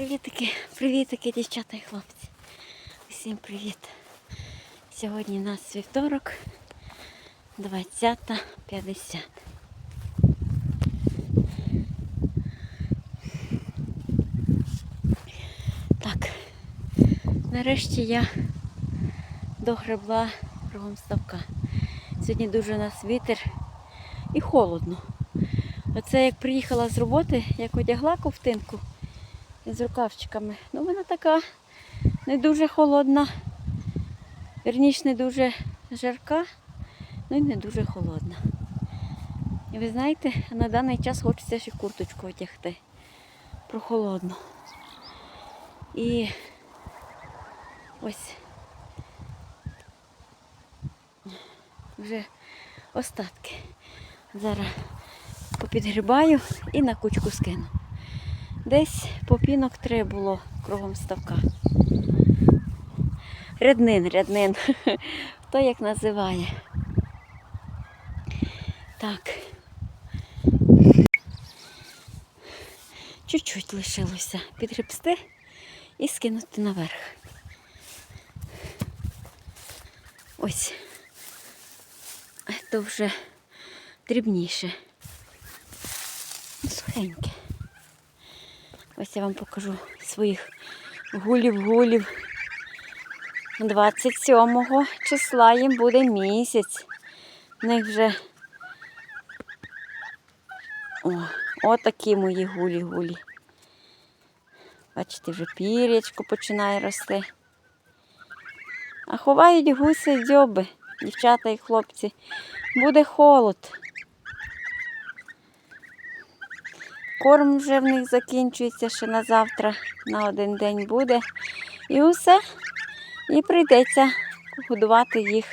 Привітики, привітики, дівчата і хлопці. Усім привіт. Сьогодні у нас вівторок, 20.50. Так, нарешті я догребла кругом ставка. Сьогодні дуже у нас вітер і холодно. Оце як приїхала з роботи, як одягла ковтинку з рукавчиками. Ну, вона така не дуже холодна, верніш не дуже жарка, ну і не дуже холодна. І ви знаєте, на даний час хочеться ще курточку одягти. Прохолодно. І ось вже остатки. Зараз попідгрібаю і на кучку скину. Десь попінок три було кругом ставка. Ряднин, ряднин. Хто як називає. Так. Чуть-чуть лишилося підгребсти і скинути наверх. Ось. То вже дрібніше. Сухеньке. Ось я вам покажу своїх гулів-гулів. 27 числа їм буде місяць. В них вже О, отакі мої гулі-гулі. Бачите, вже пір'ячко починає рости. А ховають гуси дзьоби, дівчата і хлопці. Буде холод. Корм вже в них закінчується ще на завтра, на один день буде. І усе. І прийдеться годувати їх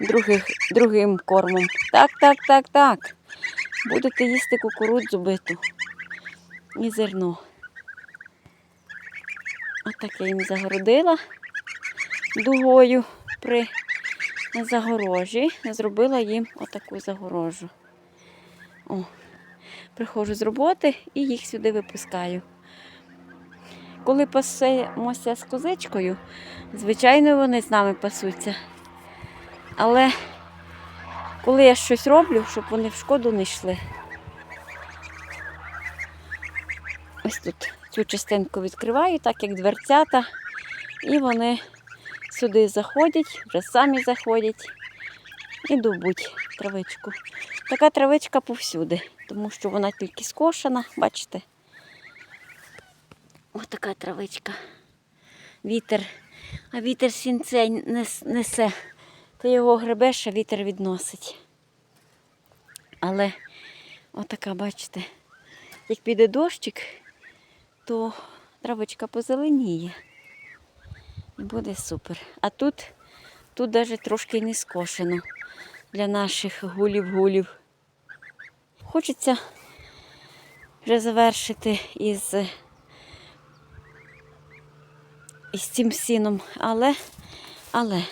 других, другим кормом. Так, так, так, так. Будете їсти кукурудзу биту і зерно. Отак я їм загородила дугою при загорожі. Зробила їм отаку загорожу. О приходжу з роботи і їх сюди випускаю. Коли пасемося з козичкою, звичайно, вони з нами пасуться. Але коли я щось роблю, щоб вони в шкоду не йшли. Ось тут цю частинку відкриваю, так як дверцята, і вони сюди заходять, вже самі заходять і добуть травичку. Така травичка повсюди, тому що вона тільки скошена, бачите? Ось така травичка. Вітер, а вітер сінцей несе. Ти його гребеш, а вітер відносить. Але отака, бачите, як піде дощик, то травичка позеленіє. І буде супер. А тут, тут навіть трошки не скошено для наших гулів-гулів. Хочеться вже завершити із, із цим сіном, але, але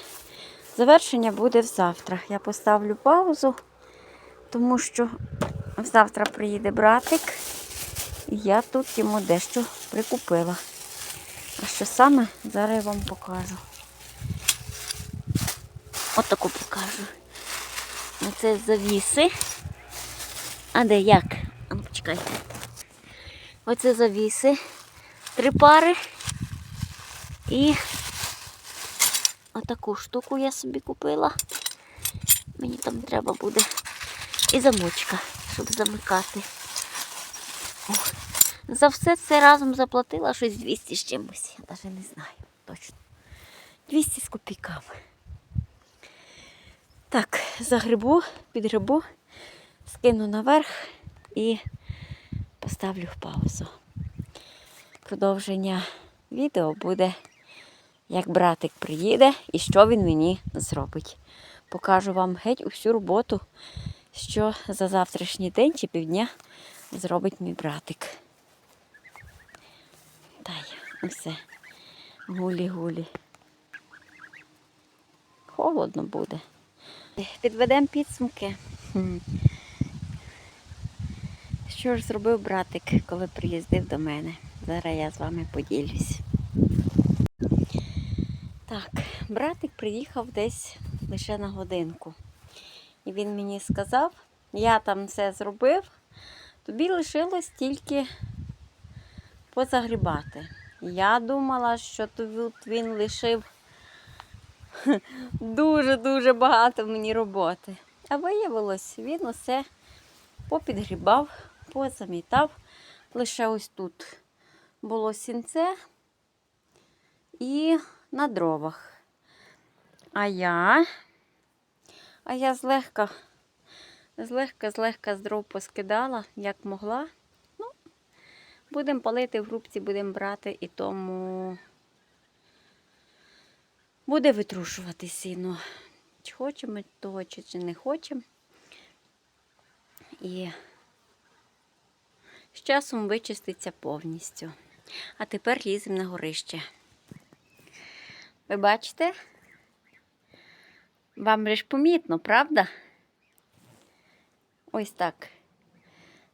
завершення буде завтра. Я поставлю паузу, тому що завтра приїде братик, і я тут йому дещо прикупила. А що саме, зараз я вам покажу. Отаку покажу. Оце завіси. А де як? А ну почекайте. Оце завіси. Три пари. І отаку штуку я собі купила. Мені там треба буде. І замочка, щоб замикати. О. За все це разом заплатила щось 200 з чимось. Я навіть не знаю точно. 200 з копійками. Так, загребу, підгребу, скину наверх і поставлю в паузу. Продовження відео буде, як братик приїде і що він мені зробить. Покажу вам геть усю роботу, що за завтрашній день чи півдня зробить мій братик. Та й усе. Гулі-гулі. Холодно буде. Підведемо підсумки. Що ж зробив братик, коли приїздив до мене? Зараз я з вами поділюсь. Так, братик приїхав десь лише на годинку. І він мені сказав, я там все зробив, тобі лишилось тільки позагрібати. Я думала, що тут він лишив дуже-дуже багато мені роботи. А виявилось, він усе попідгрібав, позамітав. Лише ось тут було сінце і на дровах. А я, а я злегка, злегка, злегка з дров поскидала, як могла. Ну, будемо палити в грубці, будемо брати і тому буде витрушувати сіно. Чи хочемо того, чи, не хочемо. І часом вичиститься повністю. А тепер ліземо на горище. Ви бачите? Вам лиш помітно, правда? Ось так.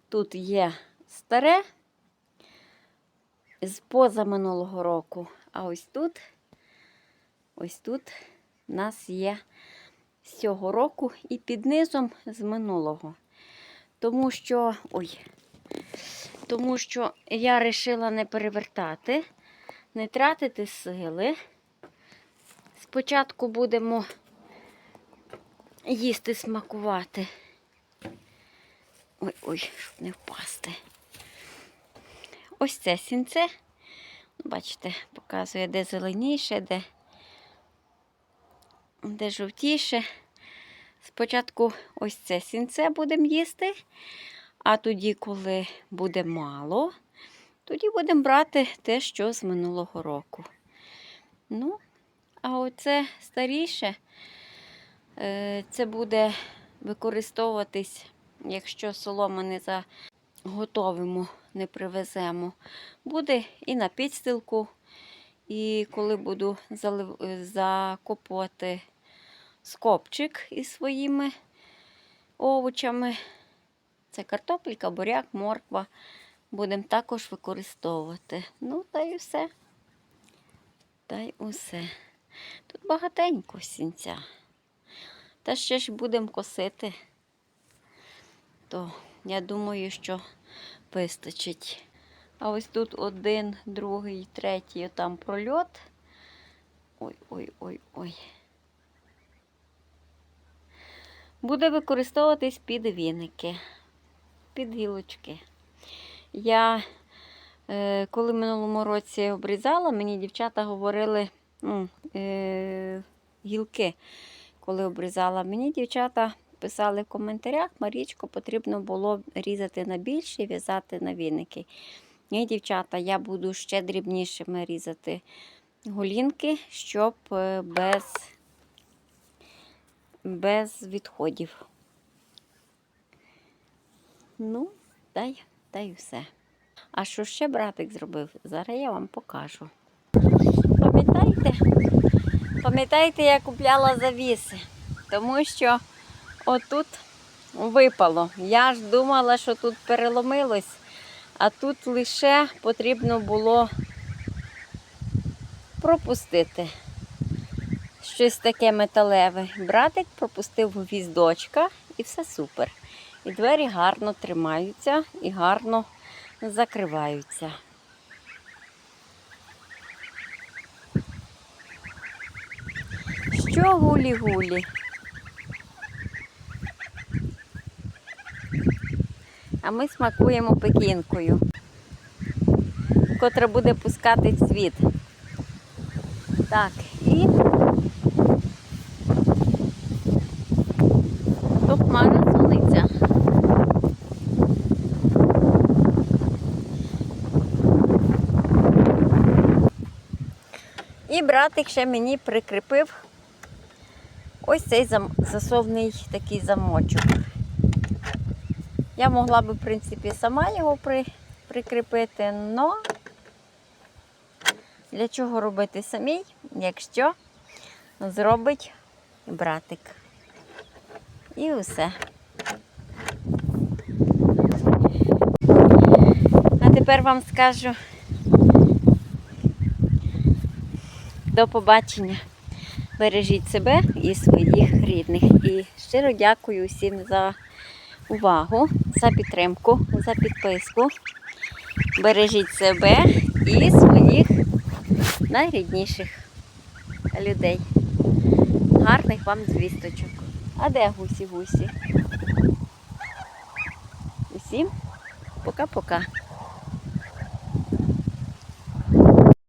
Тут є старе з позаминулого року, а ось тут, ось тут у нас є з цього року і під низом з минулого. Тому що, ой, тому що я вирішила не перевертати, не тратити сили. Спочатку будемо їсти, смакувати. Ой-ой, щоб не впасти. Ось це сінце. Бачите, показує, де зеленіше, де, де жовтіше. Спочатку ось це сінце будемо їсти, а тоді, коли буде мало, тоді будемо брати те, що з минулого року. Ну, а оце старіше, е, це буде використовуватись, якщо солома не заготовимо, не привеземо. Буде і на підстилку, і коли буду е, закопувати скопчик із своїми овочами. Це картопелька, буряк, морква. Будемо також використовувати. Ну, та й все. Та й усе. Тут багатенько сінця. Та ще ж будемо косити. То я думаю, що вистачить. А ось тут один, другий, третій там прольот. Ой-ой-ой-ой. Буде використовуватись під віники, під гілочки. Я, е, коли минулому році обрізала, мені дівчата говорили, ну, е, гілки, коли обрізала, мені дівчата писали в коментарях, Марічко, потрібно було різати на більше в'язати на віники. Ні, дівчата, я буду ще дрібнішими різати голінки, щоб е, без без відходів. Ну, та й, та й все. А що ще братик зробив? Зараз я вам покажу. Пам'ятаєте? Пам'ятаєте, я купляла завіси, тому що отут випало. Я ж думала, що тут переломилось, а тут лише потрібно було пропустити щось таке металеве. Братик пропустив гвіздочка і все супер. І двері гарно тримаються і гарно закриваються. Що гулі-гулі? А ми смакуємо пекінкою, котра буде пускати цвіт. Так, і то хмара І братик ще мені прикріпив ось цей засовний такий замочок. Я могла би, в принципі, сама його при, прикріпити, але для чого робити самій, якщо зробить братик. І все. А тепер вам скажу, До побачення. Бережіть себе і своїх рідних. І щиро дякую всім за увагу, за підтримку, за підписку. Бережіть себе і своїх найрідніших людей. Гарних вам звісточок. А де гусі-гусі? Усім пока-пока.